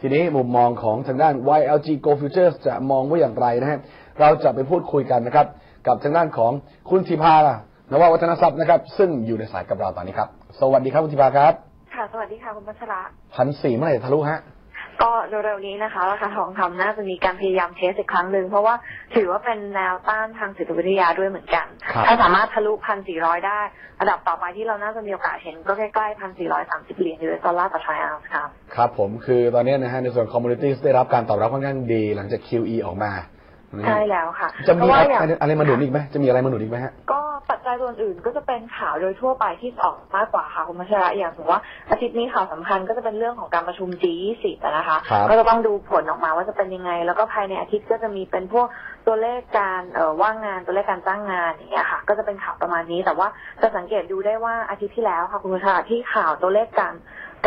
ทีนี้มุมมองของทางด้าน YLG Go Futures จะมองว่าอย่างไรนะฮะ เราจะไปพูดคุยกันนะครับ กับทางด้านของคุณธิพานววัฒนทรัพย์นะครับ ซึ่งอยู่ในสายกับเราตอนนี้ครับ สวัสดีครับคุณธิพาครับ ค่ะ สวัสดีค่ะคุณพัชระพันสี่เมื่อไหร่จะทะลุฮะ ก็เร็วๆนี้นะคะราคาทองคำน่าจะมีการพยายามเทสอีกครั้งหนึ่งเพราะว่าถือว่าเป็นแนวต้านทางจิตวิทยาด้วยเหมือนกันครับถ้าสามารถทะลุพันสี่ร้อยได้ระดับต่อไปที่เราน่าจะมีโอกาสเห็นก็ใกล้ๆพันสี่ร้อยสามสิบเหรียญยูเอสดอลลาร์ต่อทรัลล์ครับครับผมคือตอนนี้นะฮะในส่วน Commodities ได้รับการตอบรับค่อนข้างดีหลังจาก QE ออกมานะฮะใช่แล้วค่ะจะเพมีราะว่าอะไรอย่างอะไรมาหนุนอีกไหมจะมีอะไรมาหนุนอีกไหมฮะก็ ปัจจัยตัวอื่นก็จะเป็นข่าวโดยทั่วไปที่ออกมากกว่าค่ะคุณพัชระอย่างสมมติว่าอาทิตย์นี้ข่าวสำคัญก็จะเป็นเรื่องของการประชุม G20 อะนะคะครับก็จะต้องดูผลออกมาว่าจะเป็นยังไง แล้วก็ภายในอาทิตย์ก็จะมีเป็นพวกตัวเลขการเอ่อว่างงานตัวเลขการจ้างงานอย่างเงี้ยค่ะ ก็จะเป็นข่าวประมาณนี้ แต่ว่าจะสังเกตดูได้ว่าอาทิตย์ที่แล้วค่ะคุณพัชระที่ข่าวตัวเลขการ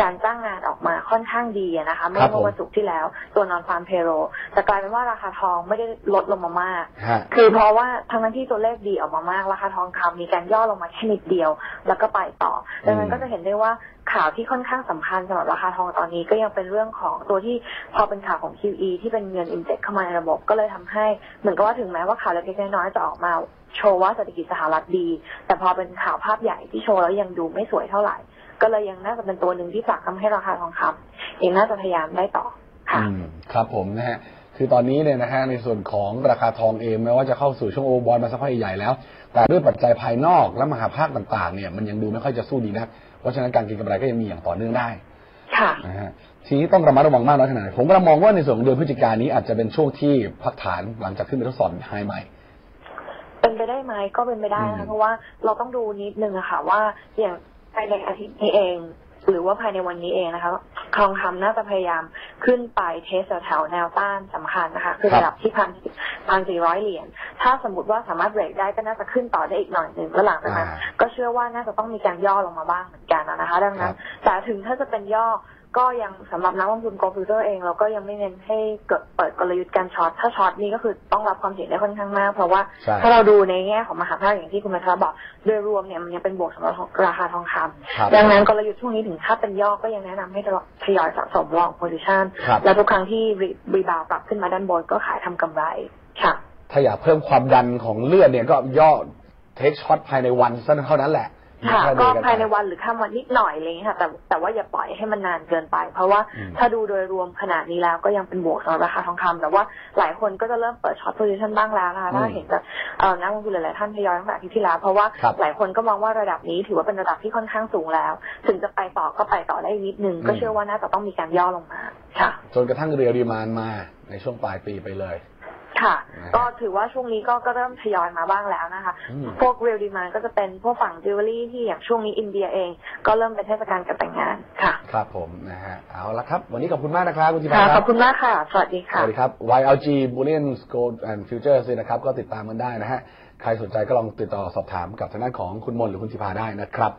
การจ้างงานออกมาค่อนข้างดีอะนะคะเมื่ครัอบผมวันศุกร์ที่แล้ว ตัวนอนฟาร์มเพโรแต่กลายเป็นว่าราคาทองไม่ได้ลดลงมามากฮะคือเพราะว่าทั้งนั้นที่ตัวเลขดีออกมามาก ราคาทองคำมีการย่อลงมาแค่นิดเดียว แล้วก็ไปต่อ ดังนั้นก็จะเห็นได้ว่าข่าวที่ค่อนข้างสำคัญสำหรับราคาทองตอนนี้ก็ยังเป็นเรื่องของตัวที่พอเป็นข่าวของ QE ที่เป็นเงินอินเจ็เข้ามาในระบบก็เลยทำให้ เหมือนกับว่าถึงแม้ว่าข่าวเล็กๆน้อยๆจะออกมาโชว์ว่าเศรษฐกิจสหรัฐดี แต่พอเป็นข่าวภาพใหญ่ที่โชว์แล้วยังดูไม่สวยเท่าไหร่ ก็เลยยังน่าจะเป็นตัวหนึ่งที่ฝากทำให้ราคาทองคำยังน่าจะพยายามได้ต่อค่ะอืมครับผมนะฮะคือตอนนี้เนี่ยนะฮะในส่วนของราคาทองเองแม้ว่าจะเข้าสู่ช่วงโอเวอร์บอลมาสักพักใหญ่ๆแล้ว แต่ด้วยปัจจัยภายนอกและมหาภาคต่างๆเนี่ยมันยังดูไม่ค่อยจะสู้ดีนักเพราะฉะนั้นการเก็งกำไรก็ยังมีอย่างต่อเนื่องได้ค่ะนะฮะทีนี้ต้องระมัดระวังมากน้อยขนาดไหนผมก็มองว่าในส่วนของเดือนพฤศจิกายนนี้อาจจะเป็นช่วงที่พักฐานหลังจากขึ้นไปทดสอบไฮใหม่เป็นไปได้ไหมก็เป็นไปได้อืนะมคะเพราะว่าเราต้องดูนิดนึงอะค่ะว่าอย่าง ภายในอาทิตย์นี้เอง หรือว่าภายในวันนี้เองนะคะทองคำน่าจะพยายามขึ้นไปเทสแถวๆแนวต้านสำคัญนะคะ คือครับระดับที่พันพันสี่ร้อยเหรียญถ้าสมมติว่าสามารถเบรกได้ก็น่าจะขึ้นต่อได้อีกหน่อยหนึ่งแล้วหลังจากนั้นอ่าก็เชื่อว่าน่าจะต้องมีการย่อลงมาบ้างเหมือนกันนะคะ ดังนั้นแต่ถึงถ้าจะเป็นย่อ ก็ยังสำหรับนักลงทุนโกลฟิวเตอร์เองเราก็ยังไม่เน้นให้เกิดเปิดกลยุทธ์การช็อตถ้าช็อตนี่ก็คือต้องรับความเสี่ยงได้ค่อนข้างมาก เพราะว่าใช่ถ้าเราดูในแง่ของมหาภาคอย่างที่คุณมาทราบอกโดยรวมเนี่ยมันยังเป็นบวกสำหรับราคาทองคำครับดังนั้นกลยุทธ์ช่วงนี้ถึงถ้าเป็นย่อก็ยังแนะนำให้ทยอยสะสมลองโพซิชันครับและทุกครั้งที่รีบาวกลับขึ้นมาด้านบนก็ขายทำกำไรค่ะถ้าอยากเพิ่มความดันของเลือดเนี่ยก็ย่อเทคช็อตภายในวันสั้นเท่านั้นแหละ ค่ะแค่ก็เดิไปภายในวันหรือข้ามวันนิดหน่อยอะไรอย่างเงี้ยค่ะ แต่แต่ว่าอย่าปล่อยให้มันนานเกินไป เพราะว่าอืมถ้าดูโดยรวมขนาดนี้แล้วก็ยังเป็นบวกสำหรับราคาทองคำแต่ว่าหลายคนก็จะเริ่มเปิดช็อตโพซิชันบ้างแล้วนะคะถ้าเห็นจากเอ่อนักลงทุนหลายๆท่านทยอยตั้งแต่อาทิตย์ที่แล้ว เพราะว่าครับหลายคนก็มองว่าระดับนี้ถือว่าเป็นระดับที่ค่อนข้างสูงแล้ว ถึงจะไปต่อก็ไปต่อได้นิดนึงก็เชื่อว่าน่าจะต้องมีการย่อลงมาค่ะจนกระทั่งเรียลดีมานมาในช่วงปลายปีไปเลย ค่ะนะก็ถือว่าช่วงนี้ก็ก็เริ่มทยอยมาบ้างแล้วนะคะอืมพวกเรียลดีมานก็จะเป็นพวกฝั่งจิวเวลรี่ที่อย่างช่วงนี้อินเดียเอง ก็เริ่มเป็นเทศกาลการแต่งงานค่ะ ครับผมนะฮะเอาละครับ วันนี้ขอบคุณมากนะครับคุณจิค่ะบาคขรัอบบคุณมากค่ะ สวัสดีสค่ะวัสดีครับ YLG Bullion Gold and Futures นะครับ ก็ติดตามกันได้นะฮะ ใครสนใจก็ลองติดต่อสอบถามกับทางด้านของคุณมนต์หรือคุณธิพาได้นะครับ